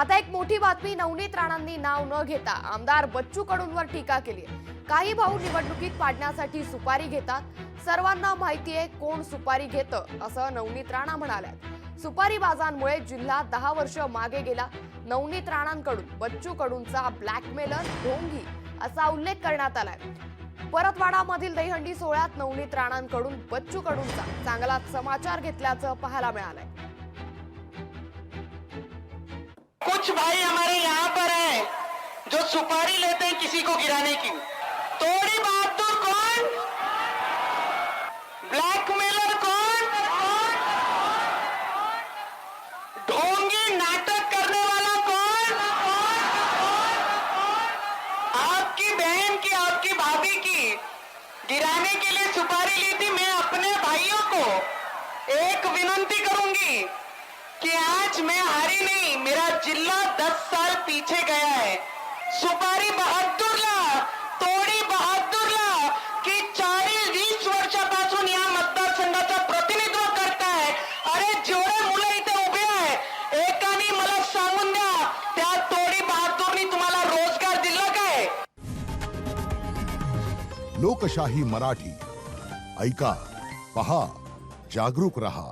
आता एक मोठी बातमी नवनीत राणांनी नाव न घेता आमदार बच्चू कडूंवर टीका केली काही भाऊ निवडणुकीत पाडण्यासाठी सुपारी घेतात. सर्वांना माहिती आहे कोण सुपारी घेतं असं नवनीत राणा म्हणाल्या सुपारी बाजांमुळे जिल्हा दहा वर्ष मागे गेला. नवनीत राणांकडून बच्चू कडूंचा ब्लॅकमेलर ढोंगी असा उल्लेख करण्यात आलाय. परतवाडामधील दहीहंडी सोहळ्यात नवनीत राणांकडून बच्चू कडूंचा चांगला समाचार घेतल्याचं पाहायला मिळालंय. कुछ भाई हमारे यहाँ पर हैं, जो सुपारी लेते हैं किसी को गिराने की। तोड़ी बहादुर कौन? ब्लैकमेलर कौन? ढोंगी नाटक करने वाला कौन? आपकी बहन की, आपकी भाभी की गिराने के लिए सुपारी ली थी मैं अपने भाइयों को। एक विनंती करूँगी कि आज मैं हारी नहीं, मेरा जिल्हा दस साल पीछे गया है। सुपारी बहादूरला, तोडी बहादूरला, की चाळीस वीस वर्षापासून या मतदारसंघाचं प्रतिनिधित्व करताय अरे जेवढे मुलं इथे उभे आहे एकाने मला सांगून द्या, त्या तोडी बहादूरनी तुम्हाला रोज़गार दिला काय? लोकशाही मराठी, ऐका, पहा, जागरूक रहा।